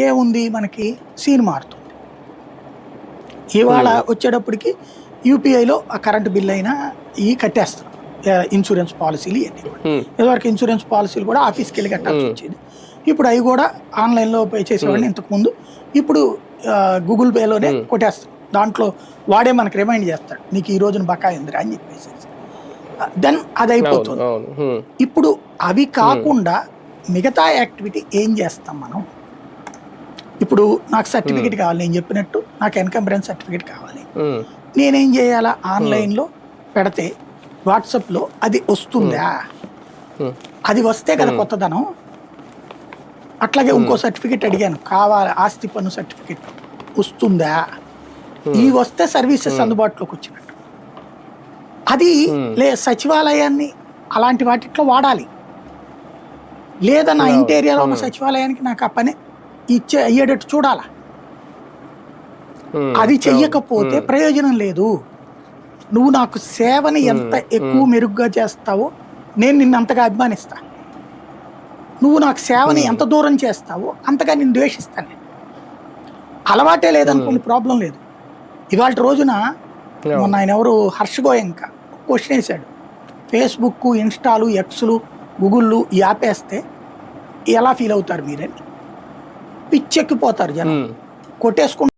ఏముంది మనకి సీన్ మారుతుంది. ఇవాళ వచ్చేటప్పటికి యూపీఐలో ఆ కరెంట్ బిల్ అయినా ఈ కట్టేస్తాం ఆ, ఇన్సూరెన్స్ పాలసీలు ఇవన్నీ కూడా. ఇదివరకు ఇన్సూరెన్స్ పాలసీలు కూడా ఆఫీస్కి వెళ్ళి కట్టాల్సి వచ్చేది. ఇప్పుడు అవి కూడా ఆన్లైన్లో పే చేసేవాడిని ఇంతకుముందు. ఇప్పుడు గూగుల్ పేలోనే కొట్టేస్తాం దాంట్లో వాడే మనకి రిమైండ్ చేస్తాడు. నీకు ఈ రోజున బకాయి ఉందిరా అని చెప్పేసి. దెన్ అది అయిపోతుంది ఇప్పుడు అవి కాకుండా మిగతా యాక్టివిటీ ఏం చేస్తాం మనం? ఇప్పుడు నాకు సర్టిఫికేట్ కావాలి నేను చెప్పినట్టు నాకు ఎన్కంబరెన్స్ సర్టిఫికేట్ కావాలి. ఉమ్, నేనేం చేయాలా? ఆన్లైన్లో పెడితే వాట్సాప్లో అది వస్తుందా? అది వస్తే కదా కొత్తదనం. అట్లాగే ఇంకో సర్టిఫికేట్ అడిగాను. కావాలి? ఆస్తి పన్ను సర్టిఫికేట్ వస్తుందా? ఈ వస్తే సర్వీసెస్ అందుబాటులోకి వచ్చినట్టు. అది లే సచివాలయాన్ని అలాంటి వాటిట్లో వాడాలి. లేదా నా ఇంటి ఏరియాలో ఉన్న సచివాలయానికి నాకు ఆ పని ఇచ్చే అయ్యేటట్టు చూడాలా? అది చెయ్యకపోతే ప్రయోజనం లేదు. నువ్వు నాకు సేవని ఎంత ఎక్కువ మెరుగ్గా చేస్తావో నేను నిన్ను అంతగా అభిమానిస్తా. నువ్వు నాకు సేవని ఎంత దూరం చేస్తావో అంతగా నేను. ద్వేషిస్తాను. అలవాటే లేదనుకోండి ప్రాబ్లం లేదు. ఇవాళ రోజున మొన్న ఆయన ఎవరు? హర్ష గోయంక క్వశ్చన్ వేశాడు. ఫేస్బుక్ ఇన్స్టాలు ఎక్స్లు గూగుళ్ళు ఈ ఆపేస్తే ఎలా ఫీల్ అవుతారు మీరని? పిచ్చెక్కిపోతారు జనం. కొట్టేసుకుంటారు